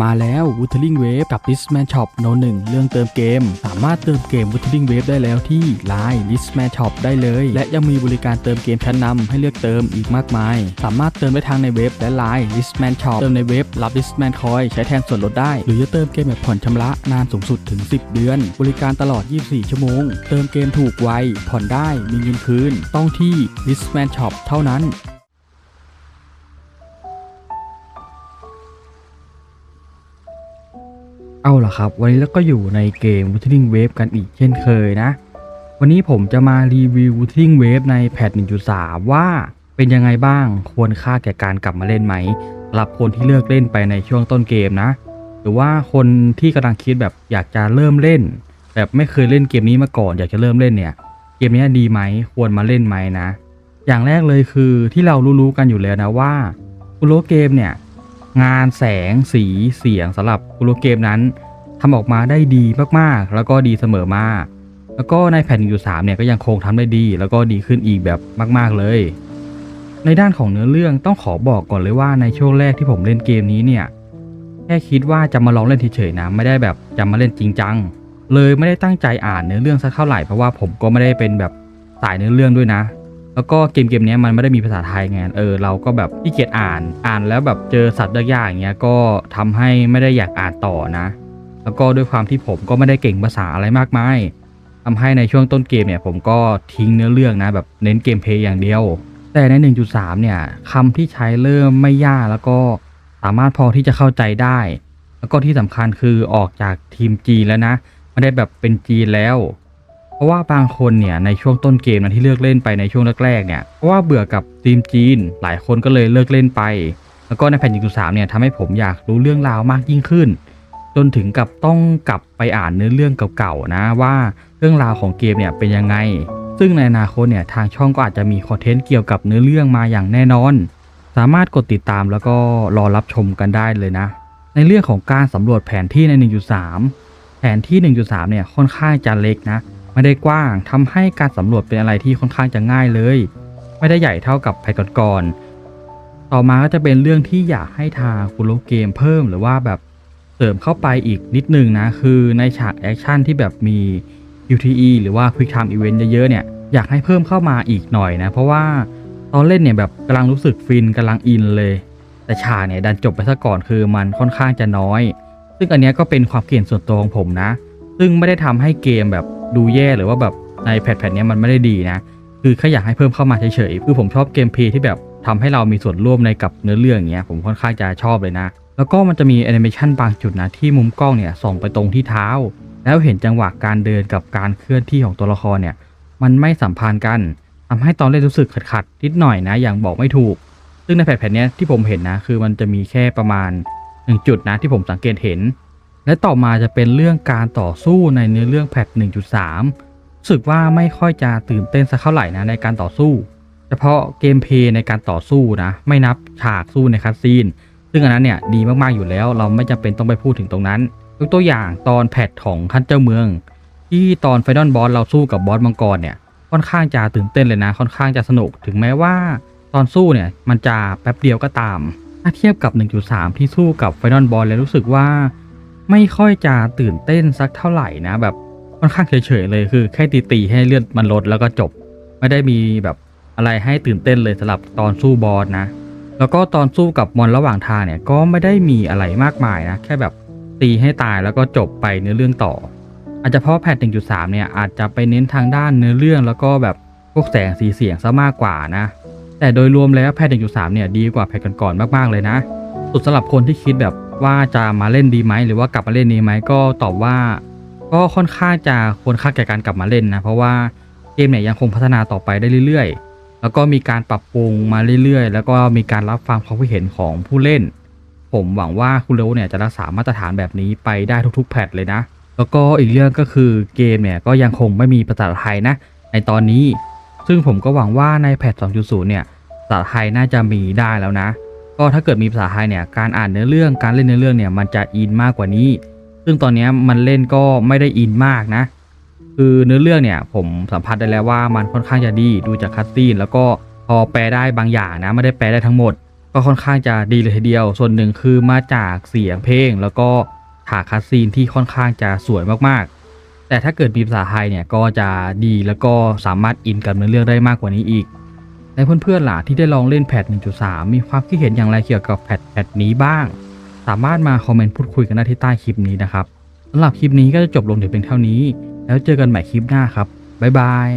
มาแล้ว Wuthering Wave กับ Listman Shop โนหนึ่งเรื่องเติมเกม สามารถเติมเกม Wuthering Wave ได้แล้วที่ Line Listman Shop ได้เลย และยังมีบริการเติมเกมชั้นนำให้เลือกเติมอีกมากมาย สามารถเติมได้ทางในเว็บและ Line Listman Shop เติมในเว็บรับ Listman Coin ใช้แทนส่วนลดได้ หรือจะเติมเกมแบบผ่อนชำระนานสูงสุดถึง 10 เดือน บริการตลอด 24 ชั่วโมง เติมเกมถูกไวผ่อนได้มีเงินคืนต้องที่ Listman Shop เท่านั้น เอาล่ะครับ วันนี้เราก็อยู่ในเกม Wuthering Wave กันอีกเช่นเคยนะ วันนี้ผมจะมารีวิว Wuthering Wave ในแพท 1.3 ว่าเป็นยังไงบ้างควรค่าแก่การกลับมาเล่นไหมสำหรับคนที่เลือกเล่นไปในช่วงต้นเกมนะ หรือว่าคนที่กำลังคิดแบบอยากจะเริ่มเล่น แบบไม่เคยเล่นเกมนี้มาก่อน อยากจะเริ่มเล่นเนี่ย เกมนี้ดีไหมควรมาเล่นไหมนะ อย่างแรกเลยคือที่เรารู้ๆกันอยู่แล้วนะว่าคุโรเกมเนี่ย งานแสงสีเสียงสำหรับคุโรเกมนั้นทำออกมาได้ดีมากๆ แล้วก็ดีเสมอมา แล้วก็ในแผ่นอยูสามเนี่ยก็ยังคงทำได้ดี แล้วก็ดีขึ้นอีกแบบมาก ๆเลย ในด้านของเนื้อเรื่องต้องขอบอกก่อนเลยว่าในช่วงแรกที่ผมเล่นเกมนี้เนี่ยแค่คิดว่าจะมาลองเล่นเฉยๆนะไม่ได้แบบจะมาเล่นจริงจังเลยไม่ได้ตั้งใจอ่านเนื้อเรื่องสักเท่าไหร่เพราะว่าผมก็ไม่ได้เป็นแบบสายเนื้อเรื่องด้วยนะ แล้วก็เกมเกมนี้มันไม่ได้มีภาษาไทยไงเออเราก็แบบขี้เกียจอ่านอ่านแล้วแบบเจอสัตว์ยากๆอย่างเงี้ยก็ทำให้ไม่ได้อยากอ่านต่อนะ แล้วก็ด้วยความที่ผมก็ไม่ได้เก่งภาษาอะไรมากมายทำให้ในช่วงต้นเกมเนี่ยผมก็ทิ้งเนื้อเรื่องนะแบบเน้นเกมเพย์อย่างเดียว แต่ใน 1.3 เนี่ยคำที่ใช้เริ่มไม่ยากแล้วก็สามารถพอที่จะเข้าใจได้ แล้วก็ที่สำคัญคือออกจากทีมจีนแล้วนะไม่ได้แบบเป็นจีนแล้ว ราะว่าบางคนเนี่ยในช่วงต้นเกมนะที่เลือกเล่นไปในช่วงแรกๆเนี่ยเพราะว่าเบื่อกับทีมจีน หลายคนก็เลยเลิกเล่นไป แล้วก็ในแผ่นยูสามเนี่ยทำให้ผมอยากรู้เรื่องราวมากยิ่งขึ้น จนถึงกับต้องกลับไปอ่านเนื้อเรื่องเก่าๆนะว่าเรื่องราวของเกมเนี่ยเป็นยังไง ซึ่งในอนาคตเนี่ยทางช่องก็อาจจะมีคอนเทนต์เกี่ยวกับเนื้อเรื่องมาอย่างแน่นอน สามารถกดติดตามแล้วก็รอรับชมกันได้เลยนะ ในเรื่องของการสำรวจแผนที่ใน 1.3 แผนที่ 1.3 เนี่ยค่อนข้างจะเล็กนะ ไม่ได้กว้างทำให้การสำรวจเป็นอะไรที่ค่อนข้างจะง่ายเลย ไม่ได้ใหญ่เท่ากับแพทก่อนๆต่อมาก็จะเป็นเรื่องที่อยากให้ทางคุโรเกมเพิ่มหรือว่าแบบเสริมเข้าไปอีกนิดนึงนะคือในฉากแอคชั่นที่แบบมี UTE หรือว่า Quick Time Event เยอะๆเนี่ยอยากให้เพิ่มเข้ามาอีกหน่อยนะ เพราะว่าตอนเล่นเนี่ยแบบกำลังรู้สึกฟินกำลังอินเลย แต่ฉากเนี่ยดันจบไปซะก่อนคือมันค่อนข้างจะน้อย ซึ่งอันนี้ก็เป็นความเกลียดส่วนตัวของผมนะ ซึ่งไม่ได้ทำให้เกมแบบดูแย่หรือว่าแบบในแพทแพทเนี้ยมันไม่ได้ดีนะ คือแค่อยากให้เพิ่มเข้ามาเฉยๆคือผมชอบเกมเพย์ที่แบบทำให้เรามีส่วนร่วมในกับเนื้อเรื่องอย่างเงี้ยผมค่อนข้างจะชอบเลยนะ แล้วก็มันจะมีแอนิเมชันบางจุดนะที่มุมกล้องเนี่ยส่องไปตรงที่เท้า แล้วเห็นจังหวะการเดินกับการเคลื่อนที่ของตัวละครเนี่ยมันไม่สัมพันธ์กันทำให้ตอนเล่นรู้สึกขัดๆนิดหน่อยนะอย่างบอกไม่ถูก ซึ่งในแผ่นแผ่นนี้ที่ผมเห็นนะคือมันจะมีแค่ประมาณหนึ่งจุดนะที่ผมสังเกตเห็น และต่อมาจะเป็นเรื่องการต่อสู้ในเนื้อเรื่องแพท1.3รู้สึกว่าไม่ค่อยจะตื่นเต้นสักเท่าไหร่นะในการต่อสู้ เฉพาะเกมเพลย์ในการต่อสู้นะ ไม่นับฉากสู้ในคัสซีน ซึ่งอันนั้นเนี่ยดีมากๆอยู่แล้ว เราไม่จำเป็นต้องไปพูดถึงตรงนั้นยกตัวอย่างตอนแพทของท่านเจ้าเมือง ที่ตอนไฟนอลบอสเราสู้กับบอสมังกรเนี่ยค่อนข้างจะตื่นเต้นเลยนะ ค่อนข้างจะสนุกถึงแม้ว่า ตอนสู้เนี่ยมันจะแป๊บเดียวก็ตามถ้าเทียบกับ 1.3 ที่สู้กับไฟนอลบอสแล้วรู้สึกว่า ไม่ค่อยจะตื่นเต้นสักเท่าไหร่นะแบบค่อนข้างเฉยๆเลยคือแค่ตีๆให้เลือดมันลดแล้วก็จบ ไม่ได้มีแบบอะไรให้ตื่นเต้นเลยสำหรับตอนสู้บอสนะ แล้วก็ตอนสู้กับมอนระหว่างทางเนี่ยก็ไม่ได้มีอะไรมากมายนะ แค่แบบตีให้ตายแล้วก็จบไปเนื้อเรื่องต่อ อาจจะเพราะแพท1.3 เนี่ยอาจจะไปเน้นทางด้านเนื้อเรื่องแล้วก็แบบพวกแสงสีเสียงซะมากกว่านะ แต่โดยรวมแล้วแพท1.3 เนี่ยดีกว่าแพทก่อนๆมากๆเลยนะ สุดสำหรับคนที่คิดแบบ ว่าจะมาเล่นดีไหมหรือว่ากลับมาเล่นดีไหมก็ตอบว่า ก็ค่อนข้างจะควรค่าแก่การกลับมาเล่นนะเพราะว่าเกมเนี่ยยังคงพัฒนาต่อไปได้เรื่อย ๆ แล้วก็มีการปรับปรุงมาเรื่อยๆ แล้วก็มีการรับฟังความคิดเห็นของผู้เล่น ผมหวังว่าคุณเลวเนี่ยจะรักษามาตรฐานแบบนี้ไปได้ทุกๆ แพทเลยนะ แล้วก็อีกเรื่องก็คือเกมเนี่ยก็ยังคงไม่มีภาษาไทยนะ ในตอนนี้ ซึ่งผมก็หวังว่าในแพท 2.0 เนี่ยภาษาไทยน่าจะมีได้แล้วนะ ก็ถ้าเกิดมีภาษาไทยเนี่ยการอ่านเนื้อเรื่องการเล่นเนื้อเรื่องเนี่ยมันจะอินมากกว่านี้ ซึ่งตอนนี้มันเล่นก็ไม่ได้อินมากนะ คือเนื้อเรื่องเนี่ยผมสัมผัสได้แล้วว่ามันค่อนข้างจะดีดูจากคัสซีนแล้วก็พอแปลได้บางอย่างนะไม่ได้แปลได้ทั้งหมด ก็ค่อนข้างจะดีเลยทีเดียว ส่วนหนึ่งคือมาจากเสียงเพลง แล้วก็ฉากคัสซีนที่ค่อนข้างจะสวยมากๆ แต่ถ้าเกิดมีภาษาไทยเนี่ยก็จะดีแล้วก็สามารถอินกับเนื้อเรื่องได้มากกว่านี้อีก ในเพื่อนๆหล่ะที่ได้ลองเล่นแพท 1.3 มีความคิดเห็นอย่างไรเกี่ยวกับแพทแพทนี้บ้าง สามารถมาคอมเมนต์พูดคุยกันได้ที่ใต้คลิปนี้นะครับสำหรับคลิปนี้ก็จะจบลงถึงเพียงเท่านี้ แล้วเจอกันใหม่คลิปหน้าครับบ๊ายบาย